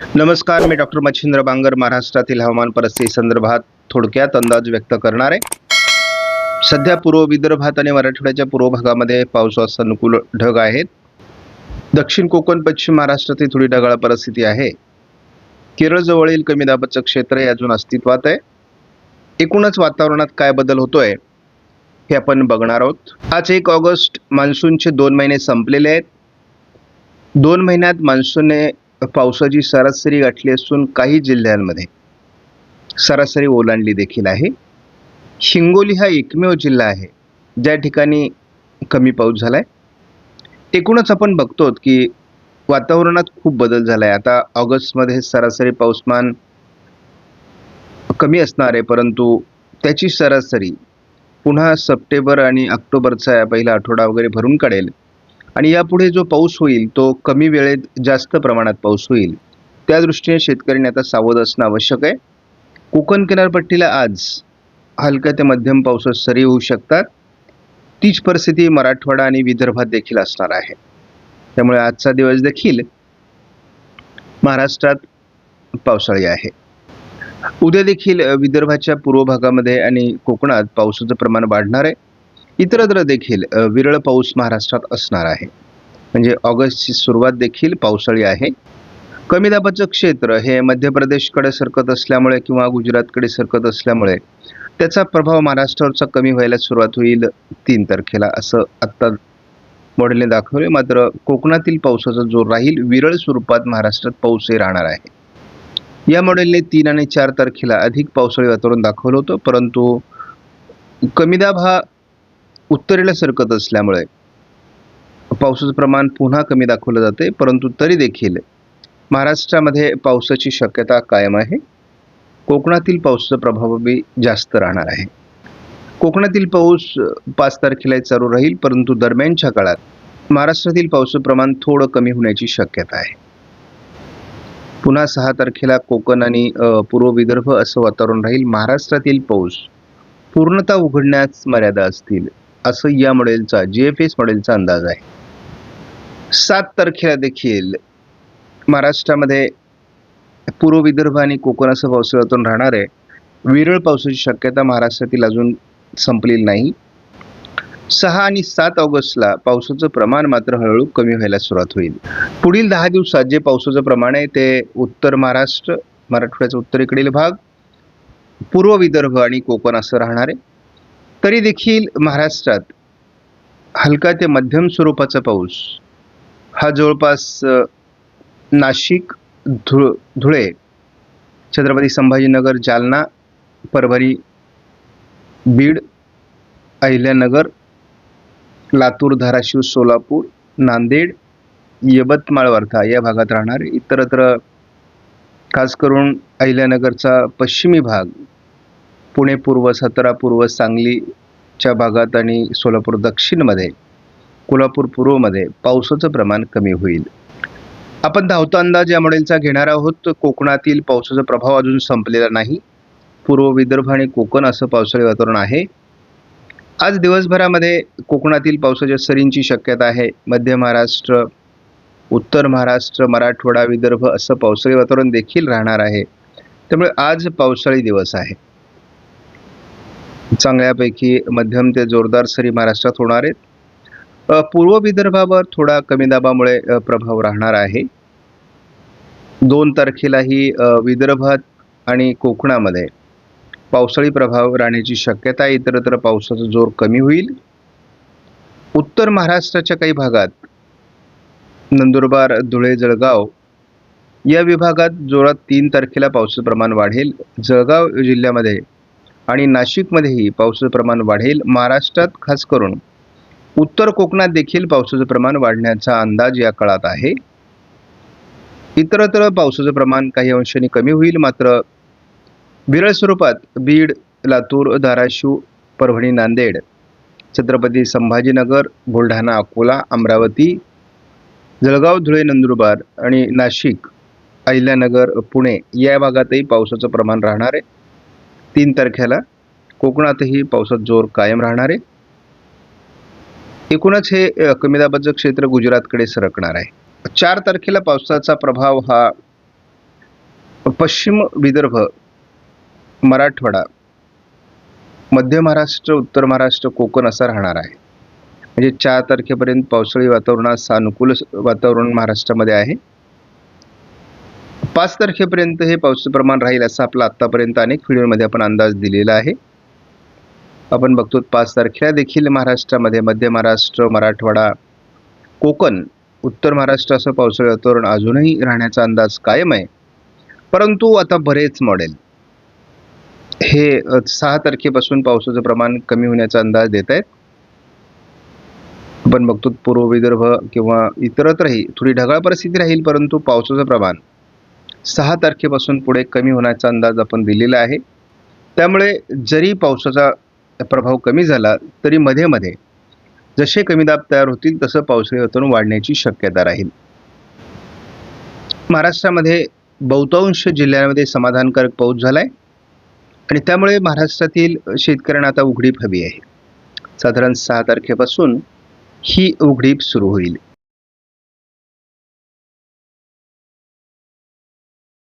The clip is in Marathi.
नमस्कार मी डॉक्टर मच्छिंद्र बांगर महाराष्ट्रातील हवामान परिस्थिती संदर्भात थोडक्यात अंदाज व्यक्त करणार आहे. सध्या पूर्व विदर्भात आणि मराठवाड्याच्या पूर्व भागामध्ये पावसास अनुकूल ढग आहेत. दक्षिण कोकण पश्चिम महाराष्ट्रातील थोडी ढगाळ परिस्थिती आहे. केरळजवळील कमी दाबाचं क्षेत्र हे अजून अस्तित्वात आहे. एकूणच वातावरणात काय बदल होतोय हे आपण बघणार आहोत. आज एक ऑगस्ट मान्सूनचे दोन महिने संपलेले आहेत. दोन महिन्यात मान्सूनने पावसाची सरासरी गाठली असून काही जिल्ह्यांमध्ये सरासरी ओलांडली देखील आहे. हिंगोली हा एकमेव जिल्हा आहे ज्या ठिकाणी कमी पाऊस झाला आहे एकूणच आपण बघतो की वातावरणात खूप बदल झाला आहे आता ऑगस्टमध्ये सरासरी पाऊसमान कमी असणार आहे परंतु त्याची सरासरी पुन्हा सप्टेंबर आणि ऑक्टोबरचा पहिला आठवडा वगैरे भरून काढेल आणि यापुढे जो पाऊस होईल तो कमी वेळेत जास्त प्रमाणात पाऊस होईल. त्या दृष्टीने शेतकऱ्यांनी आता सावध असणं आवश्यक आहे. कोकण किनारपट्टीला आज हलक्या ते मध्यम पावसात सरी होऊ शकतात. तीच परिस्थिती मराठवाडा आणि विदर्भात देखील असणार आहे. त्यामुळे आजचा दिवस देखील महाराष्ट्रात पावसाळी आहे. उद्या देखील विदर्भाच्या पूर्व भागामध्ये आणि कोकणात पावसाचं प्रमाण वाढणार आहे. इतरत्र देखील विरळ पाऊस महाराष्ट्रात असणार आहे. म्हणजे ऑगस्टची सुरुवात देखील पावसाळी आहे. कमी दाबाचं क्षेत्र हे मध्य प्रदेशकडे सरकत असल्यामुळे किंवा गुजरातकडे सरकत असल्यामुळे त्याचा प्रभाव महाराष्ट्रावरचा कमी व्हायला सुरुवात होईल तीन तारखेला असं आत्ता मॉडेलने दाखवले. मात्र कोकणातील पावसाचा जोर राहील विरळ स्वरूपात महाराष्ट्रात पाऊसही राहणार आहे. या मॉडेलने तीन आणि चार तारखेला अधिक पावसाळी वातावरण दाखवलं होतं परंतु कमी दाब हा उत्तरेला सरकत असल्यामुळे पावसाचं प्रमाण पुन्हा कमी दाखवलं जाते परंतु तरी देखील महाराष्ट्रामध्ये पावसाची शक्यता कायम आहे. कोकणातील पावसाचा प्रभावही जास्त राहणार आहे. कोकणातील पाऊस पाच तारखेला चालू राहील परंतु दरम्यानच्या काळात महाराष्ट्रातील पावसाचं प्रमाण थोडं कमी होण्याची शक्यता आहे. पुन्हा सहा तारखेला कोकण आणि पूर्व विदर्भ असं वातावरण राहील. महाराष्ट्रातील पाऊस पूर्णतः उघडण्यास मर्यादा असतील. असं या मॉडेलचा जी एफ एस मॉडेलचा अंदाज आहे. सात तारखेला देखील महाराष्ट्रामध्ये पूर्व विदर्भ आणि कोकण असं पावसाळी राहणार आहे. विरळ पावसाची शक्यता महाराष्ट्रातील अजून संपलेली नाही. सहा आणि सात ऑगस्टला पावसाचं प्रमाण मात्र हळूहळू कमी व्हायला सुरुवात होईल. पुढील दहा दिवसात जे पावसाचं प्रमाण आहे ते उत्तर महाराष्ट्र मराठवाड्याचा उत्तरेकडील भाग पूर्व विदर्भ आणि कोकण असं राहणार आहे. तरी देखील महाराष्ट्रात हलका ते मध्यम स्वरूपाचा पाऊस हा जवळपास नाशिक धुळ धुळे छत्रपती संभाजीनगर जालना परभणी बीड अहिल्यानगर लातूर धाराशिव सोलापूर नांदेड यवतमाळ वर्धा या भागात राहणार इतरत्र खास करून अहिल्यानगरचा पश्चिमी भाग पुणे पूर्व सतरा पूर्व सांगलीच्या भागात आणि सोलापूर दक्षिणमध्ये कोल्हापूर पूर्वमध्ये पावसाचं प्रमाण कमी होईल. आपण धावता अंदाज या मॉडेलचा घेणार आहोत. कोकणातील पावसाचा प्रभाव अजून संपलेला नाही. पूर्व विदर्भ आणि कोकण असं पावसाळी वातावरण आहे. आज दिवसभरामध्ये कोकणातील पावसाच्या सरींची शक्यता आहे. मध्य महाराष्ट्र उत्तर महाराष्ट्र मराठवाडा विदर्भ असं पावसाळी वातावरण देखील राहणार आहे. त्यामुळे आज पावसाळी दिवस आहे. चांगल्यापैकी मध्यम ते जोरदार सरी महाराष्ट्रात होणार आहेत. पूर्व विदर्भावर थोडा कमी दाबामुळे प्रभाव राहणार आहे. दोन तारखेलाही विदर्भात आणि कोकणामध्ये पावसाळी प्रभाव राहण्याची शक्यता आहे. इतरत्र पावसाचा जोर कमी होईल. उत्तर महाराष्ट्राच्या काही भागात नंदुरबार धुळे जळगाव या विभागात जोरात तीन तारखेला पावसाचं प्रमाण वाढेल. जळगाव जिल्ह्यामध्ये आणि नाशिकमध्येही पावसाचं प्रमाण वाढेल महाराष्ट्रात खास करून उत्तर कोकणात देखील पावसाचं प्रमाण वाढण्याचा अंदाज या काळात आहे. इतरत्र पावसाचं प्रमाण काही अंशाने कमी होईल मात्र विरळ स्वरूपात बीड लातूर धाराशिव परभणी नांदेड छत्रपती संभाजीनगर बुलढाणा अकोला अमरावती जळगाव धुळे नंदुरबार आणि नाशिक अहिल्यानगर पुणे या भागातही पावसाचं प्रमाण राहणार आहे. तीन तारखेला कोकणातही पावसात जोर कायम राहणार आहे. एकूणच हे कमी दाबाचं क्षेत्र गुजरातकडे सरकणार आहे. चार तारखेला पावसाचा प्रभाव हा पश्चिम विदर्भ मराठवाडा मध्य महाराष्ट्र उत्तर महाराष्ट्र कोकण असा राहणार आहे. म्हणजे चार तारखेपर्यंत पावसाळी वातावरणास सानुकूल वातावरण महाराष्ट्रामध्ये आहे. पाच तारखेपर्यंत हे पावसाचं प्रमाण राहील असं आपला आत्तापर्यंत अनेक व्हिडिओमध्ये आपण अंदाज दिलेला आहे. आपण बघतो पाच तारखेला देखील महाराष्ट्रामध्ये मध्य महाराष्ट्र मराठवाडा कोकण उत्तर महाराष्ट्र असं पावसाळी वातावरण अजूनही राहण्याचा अंदाज कायम आहे. परंतु आता बरेच मॉडेल हे सहा तारखेपासून पावसाचं प्रमाण कमी होण्याचा अंदाज देत आहेत. आपण बघतो पूर्व विदर्भ किंवा इतरत्रही थोडी ढगाळ परिस्थिती राहील परंतु पावसाचं प्रमाण सहा तारखेपासून पुढे कमी होण्याचा अंदाज आपण दिलेला आहे. त्यामुळे जरी पावसाचा प्रभाव कमी झाला तरी मध्ये मध्ये जसे कमी दाब तयार होतील तसं पावसाळी वातावरण वाढण्याची शक्यता राहील. महाराष्ट्रामध्ये बहुतांश जिल्ह्यांमध्ये समाधानकारक पाऊस झाला आहे आणि त्यामुळे महाराष्ट्रातील शेतकऱ्यांना आता उघडीप हवी आहे. साधारण सहा तारखेपासून ही उघडीप सुरू होईल.